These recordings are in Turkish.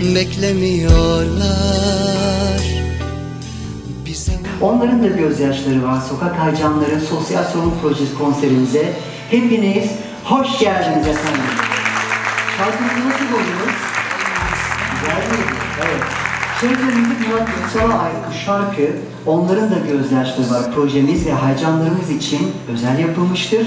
beklemiyorlar bize Onların da gözyaşları var. Sokak Haycanları Sosyal Sorun Projesi konserimize hepiniz hoş geldiniz efendim. Şarkımızı nasıl buldunuz? Güzel değil mi? Evet. Sözlerimizi Murat Yüksel'e ait bu şarkı Onların da Gözyaşları var projemiz ve haycanlarımız için özel yapılmıştır.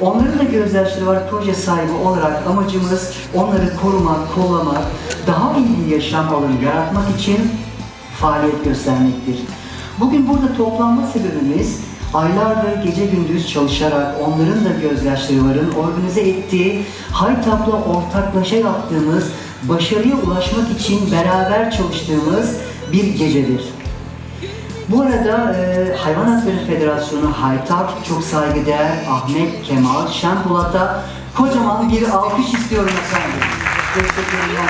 Onların da gözyaşları var proje sahibi olarak amacımız onları korumak, kollamak, daha iyi bir yaşam alanı yaratmak için faaliyet göstermektir. Bugün burada toplanma sebebimiz aylardır gece gündüz çalışarak onların da gözyaşları varın organize ettiği Haytap'la ortaklaşa yaptığımız başarıya ulaşmak için beraber çalıştığımız bir gecedir. Bu arada e, Hayvan Hakları Federasyonu Haytap çok saygıdeğer Ahmet Kemal Şenpolat'a kocaman bir alkış istiyorum efendim. Desteklerinden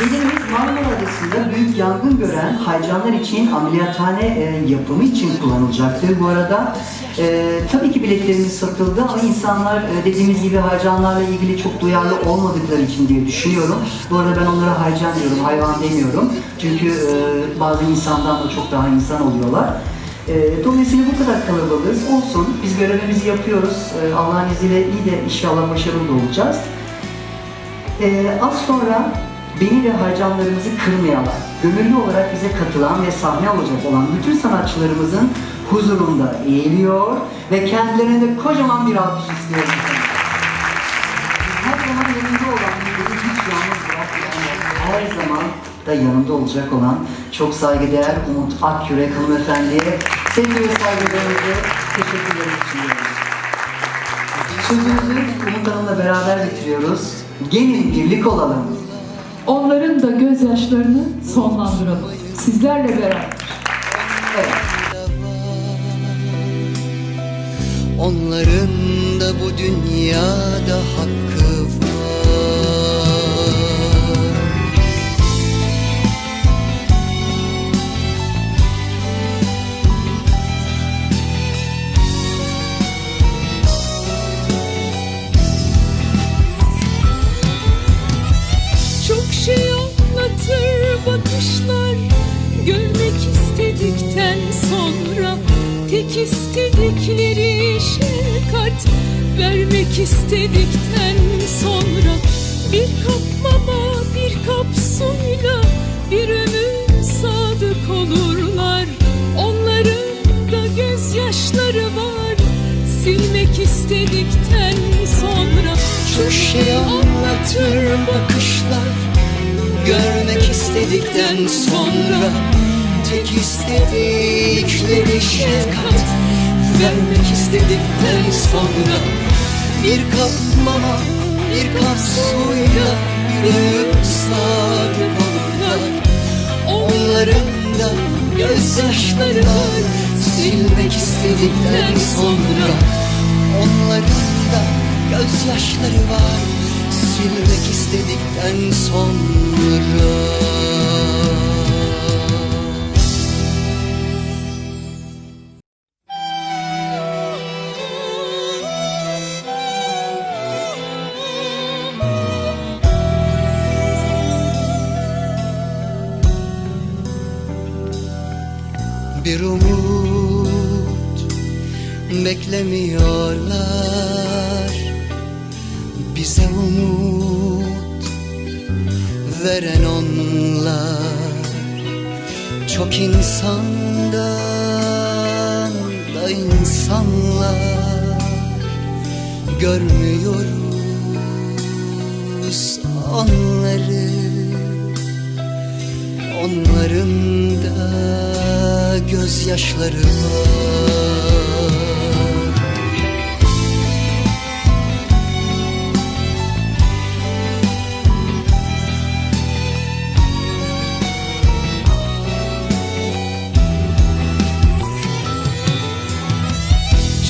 Gecemiz Marmara Adası'nda büyük yangın gören haycanlar için ameliyathane e, yapımı için kullanılacaktır. Bu arada e, tabii ki biletlerimiz satıldı ama insanlar e, dediğimiz gibi haycanlarla ilgili çok duyarlı olmadıkları için diye düşünüyorum. Bu arada ben onlara haycan diyorum, hayvan demiyorum. Çünkü e, bazı insandan da çok daha insan oluyorlar. E, dolayısıyla bu kadar kalabalığız. Olsun, biz görevimizi yapıyoruz. E, Allah'ın izniyle iyi de inşallah başarılı olacağız. Ee, az sonra beni ve harcanlarımızı kırmayanlar, gönüllü olarak bize katılan ve sahne alacak olan bütün sanatçılarımızın huzurunda eğiliyor ve kendilerine de kocaman bir alkış istiyorum. Her zaman yanında olan, her zaman da yanında olacak olan çok saygıdeğer Umut Akyürek hanımefendiye sevgi ve saygılarımızı teşekkürler sunuyoruz. Sözümüzü Umut Hanım'la beraber bitiriyoruz. Gelin birlik olalım. Onların da gözyaşlarını sonlandıralım. Sizlerle beraber. Evet. Onların da bu dünyada hakkı var bakışlar Görmek istedikten sonra Tek istedikleri şefkat Vermek istedikten sonra Bir kap mama bir kap suyla Bir ömür sadık olurlar. Onların da gözyaşları var Silmek istedikten sonra. Çok şey anlatır bakışlar Görmek istedikten sonra Tek istedikleri şefkat Vermek istedikten sonra Bir kap mama, bir kap suyla Yürüyüp sadık olurlar. Onların da gözyaşları Silmek istedikten sonra Onların da gözyaşları var. Silmek istedikten sonra Bir umut beklemiyorlar. Bize umut veren onlar. Çok insandan da insanlar Görmüyoruz onları. Onların da gözyaşları. Var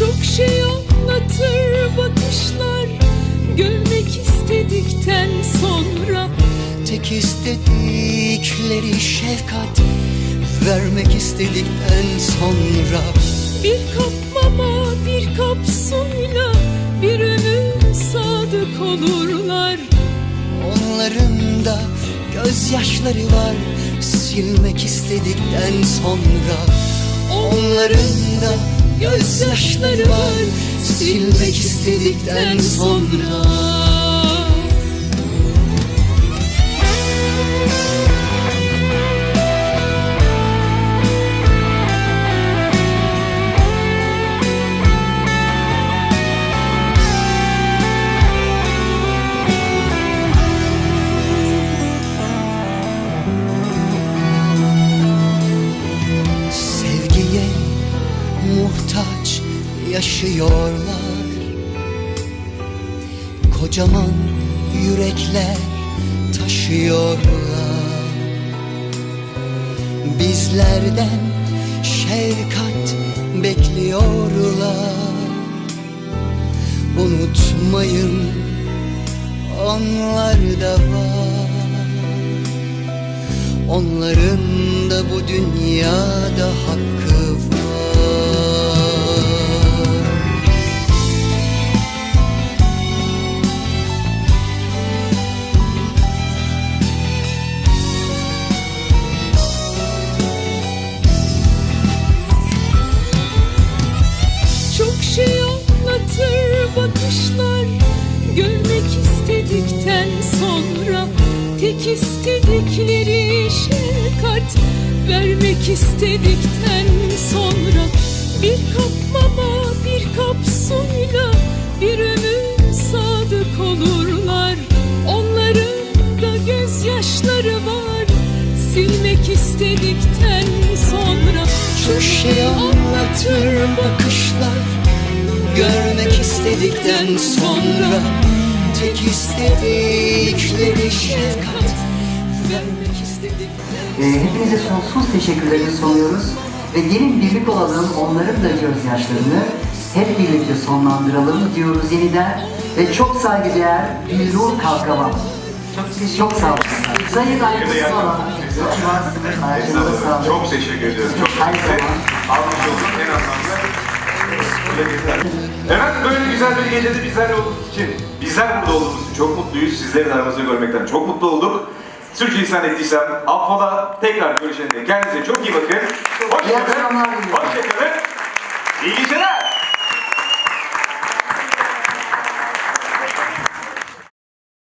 Çok şey anlatır bakışlar Görmek istedikten sonra. Tek istedikleri şefkat Vermek istedikten sonra. Bir kap mama bir kap suyla Bir ömür sadık olurlar. Onların da gözyaşları var Silmek istedikten sonra. Onların da gözyaşları var Silmek istedikten sonra yaşıyorlar Kocaman yürekler taşıyorlar. Bizlerden şefkat bekliyorlar. Unutmayın onlar da var. Onların da bu dünyada hakkı Tek istedikleri şefkat Vermek istedikten sonra Bir kap mama bir kap suyla Bir ömür sadık olurlar. Onların da gözyaşları var Silmek istedikten sonra. Çok şey anlatır bakışlar Görmek istedikten sonra. Tek istedikleri hepinize sonsuz teşekkürlerimi sunuyoruz. Ve gelin birlik olalım, onların da gözyaşlarını hep birlikte sonlandıralım diyoruz yeniden. Ve çok saygıdeğer Bilnur Kalkavan. Çok, çok sağ olun. Sayın. Ayaklarınıza sağlık. Çok teşekkür ediyorum. Çok size zaman. almış olduğum en anlamda. Efendim böyle güzel bir gecede bizlerle olduğunuz için, bizler burada olduğumuz için çok mutluyuz. Sizleri de aramızda görmekten çok mutlu olduk. Sürçülisan ettiysem affola. Tekrar görüşene dek kendinize çok iyi bakın. Hoşçakalın. Hoşçakalın. İyi geceler.